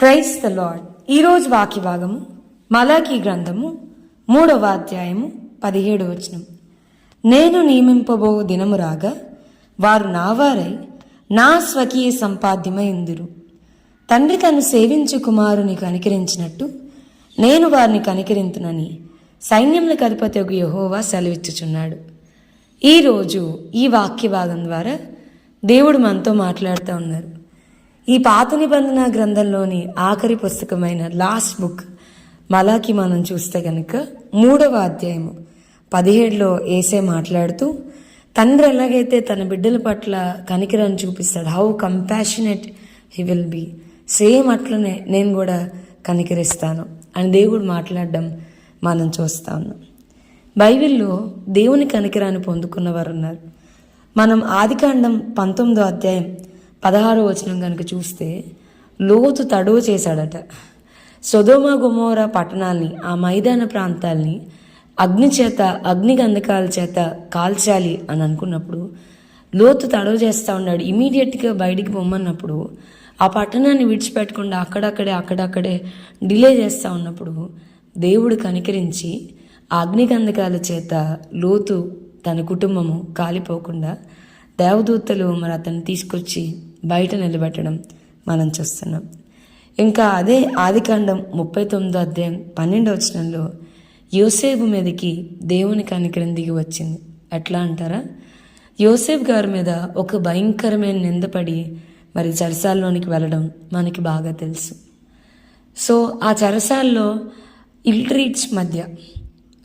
Price the lord ఈరోజు వాక్య భాగము మలాకి గ్రంథము మూడవ అధ్యాయము పదిహేడు వచనం. నేను నియమింపబో దినము రాగా వారు నావారై నా స్వకీయ సంపాద్యమైందురు తండ్రి తను సేవించు కుమారుని కనికరించినట్టు నేను వారిని కనికరింతునని సైన్యములకు అధిపతి ఒక యహోవా సెలవిచ్చుచున్నాడు. ఈరోజు ఈ వాక్య భాగం ద్వారా దేవుడు మనతో మాట్లాడుతూ ఉన్నారు. ఈ పాత నిబంధన గ్రంథంలోని ఆఖరి పుస్తకమైన లాస్ట్ బుక్ మలాకి మనం చూస్తే కనుక మూడవ అధ్యాయము పదిహేడులో ఏసే మాట్లాడుతూ తండ్రి ఎలాగైతే తన బిడ్డల పట్ల కనికరాన్ని చూపిస్తాడు how compassionate he will be same అట్లనే నేను కూడా కనికరిస్తాను అని దేవుడు మాట్లాడడం మనం చూస్తా ఉన్నాం. బైబిల్లో దేవుని కనికరాన్ని పొందుకున్న వారు ఉన్నారు. మనం ఆదికాండం పంతొమ్మిదో అధ్యాయం పదహారో వచనం కనుక చూస్తే లోతు తడువు చేశాడట. సొదోమ గుమోర పట్టణాల్ని ఆ మైదాన ప్రాంతాల్ని అగ్ని చేత అగ్ని గంధకాల చేత కాల్చాలి అని అనుకున్నప్పుడు లోతు తడవు చేస్తూ ఉన్నాడు. ఇమీడియట్గా బయటికి పొమ్మన్నప్పుడు ఆ పట్టణాన్ని విడిచిపెట్టకుండా అక్కడక్కడే అక్కడక్కడే డిలే చేస్తూ ఉన్నప్పుడు దేవుడు కనికరించి ఆ అగ్నిగంధకాల చేత లోతు తన కుటుంబము కాలిపోకుండా దేవదూతలు మరి అతన్ని తీసుకొచ్చి బయట నిలబెట్టడం మనం చూస్తున్నాం. ఇంకా అదే ఆదికాండం ముప్పై తొమ్మిదో అధ్యాయం పన్నెండవ వచనంలో యోసేపు మీదకి దేవుని కనికరం దిగి వచ్చింది. ఎట్లా అంటారా? యోసేఫ్ గారి మీద ఒక భయంకరమైన నిందపడి మరి చరసాల్లోనికి వెళ్ళడం మనకి బాగా తెలుసు. సో ఆ చెరసాల్లో ఇల్ట్రీట్స్ మధ్య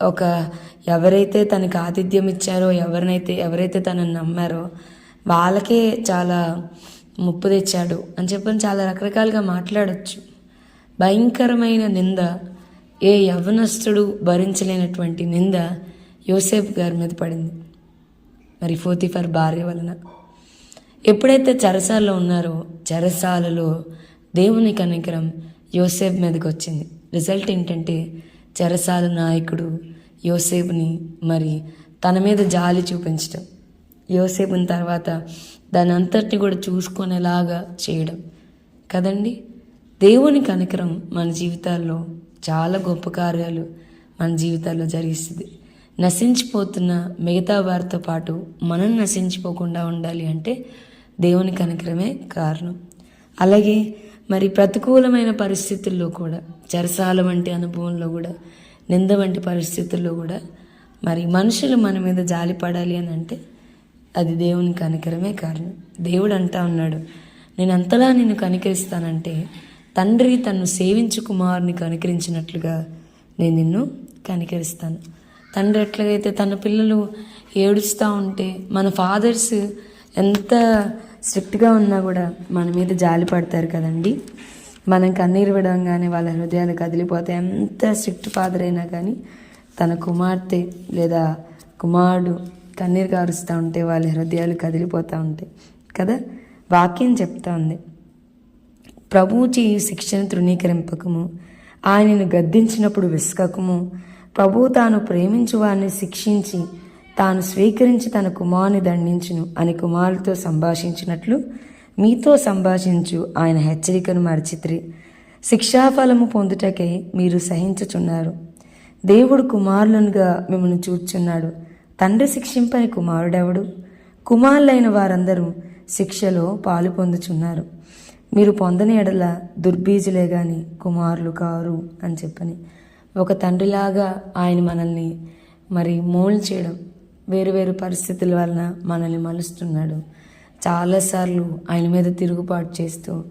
ఒక ఎవరైతే తనకు ఆతిథ్యం ఇచ్చారో ఎవరినైతే ఎవరైతే తనని నమ్మారో వాళ్ళకే చాలా ముప్పు తెచ్చాడు అని చెప్పని చాలా రకరకాలుగా మాట్లాడచ్చు. భయంకరమైన నింద ఏ యవనస్తుడు భరించలేనటువంటి నింద యోసేఫ్ గారి మీద పడింది. మరి ఫోతిఫర్ భార్య వలన. ఎప్పుడైతే చెరసాలలో ఉన్నారో చెరసాలలో దేవుని కనికరం యోసేఫ్ మీదకి వచ్చింది రిజల్ట్ ఏంటంటే చెరసాల నాయకుడు యోసేపుని మరి తన మీద జాలి చూపించడం యోసేపుని తర్వాత దాని అంతటిని కూడా చూసుకునేలాగా చేయడం. కదండి? దేవుని కనికరం మన జీవితాల్లో చాలా గొప్ప కార్యాలు మన జీవితాల్లో జరిగిస్తుంది. నశించిపోతున్న మిగతా వారితో పాటు మనం నశించిపోకుండా ఉండాలి అంటే దేవుని కనికరమే కారణం. అలాగే మరి ప్రతికూలమైన పరిస్థితుల్లో కూడా చెరసాల వంటి అనుభవంలో కూడా నింద వంటి పరిస్థితుల్లో కూడా మరి మనుషులు మన మీద జాలిపడాలి అని అంటే అది దేవుని కనికరమే కారణం దేవుడు అంటా ఉన్నాడు నేను అంతలా నిన్ను కనికరిస్తానంటే తండ్రి తన్ను సేవించు కుమారుని కనికరించినట్లుగా నేను నిన్ను కనికరిస్తాను. తండ్రి ఎట్లాగైతే తన పిల్లలు ఏడుస్తూ ఉంటే మన ఫాదర్స్ ఎంత స్ట్రిక్ట్గా ఉన్నా కూడా మన మీద జాలి పడతారు కదండి. మనం కన్నీరు విడవంగానే వాళ్ళ హృదయాలు కదిలిపోతే ఎంత స్ట్రిక్ట్ ఫాదర్ అయినా కానీ తన కుమార్తె లేదా కుమారుడు కన్నీరు కారుస్తూ ఉంటే వాళ్ళ హృదయాలు కదిలిపోతూ ఉంటాయి. కదా? వాక్యం చెప్తా ఉంది. ప్రభువు చేయి శిక్షను తృణీకరింపకము. ఆయనను గద్దించినప్పుడు విసుకకము ప్రభువు తాను ప్రేమించు వారిని శిక్షించి తాను స్వీకరించి తన కుమారుని దండించును అని కుమారులతో సంభాషించినట్లు మీతో సంభాషించు ఆయన హెచ్చరికను మరచిత్రి. శిక్షాఫలము పొందుటకై మీరు సహించుచున్నారు. దేవుడు కుమారులనుగా మిమ్మల్ని చూచున్నాడు తండ్రి శిక్షింపని కుమారుడెవడు? కుమారులైన వారందరూ శిక్షలో పాలు పొందుచున్నారు. మీరు పొందని ఎడల దుర్బీజులే గాని కుమారులు కారు అని చెప్పని ఒక తండ్రిలాగా ఆయన మనల్ని మరి మోల్డ్ చేయడం వేరు వేరు పరిస్థితుల వలన మనల్ని మలుస్తున్నాడు. చాలాసార్లు ఆయన మీద తిరుగుబాటు చేస్తూ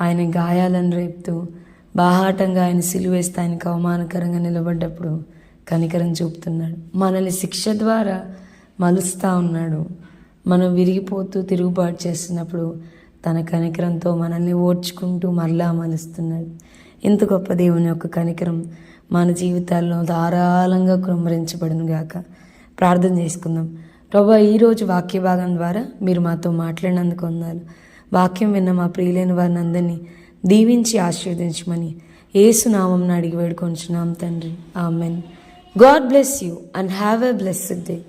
ఆయన గాయాలను రేపుతూ బాహాటంగా ఆయన సిలువేస్తే ఆయనకు అవమానకరంగా నిలబడ్డప్పుడు కనికరం చూపుతున్నాడు. మనల్ని శిక్ష ద్వారా మలుస్తూ ఉన్నాడు. మనం విరిగిపోతూ తిరుగుబాటు చేస్తున్నప్పుడు తన కనికరంతో మనల్ని ఓడ్చుకుంటూ మరలా మలుస్తున్నాడు. ఇంత గొప్ప దేవుని యొక్క కనికరం మన జీవితాల్లో ధారాళంగా కృమ్మరించబడును గాక. ప్రార్థన చేసుకుందాం. ప్రభా ఈరోజు వాక్య భాగం ద్వారా మీరు మాతో మాట్లాడినందుకు వందాలు. వాక్యం విన్న మా ప్రియులైన వారిని అందరినీ దీవించి ఆశీర్వదించమని ఏసునామం అడిగి వేడుకొంచున్నాం తండ్రి. Amen. God bless you and have a blessed day.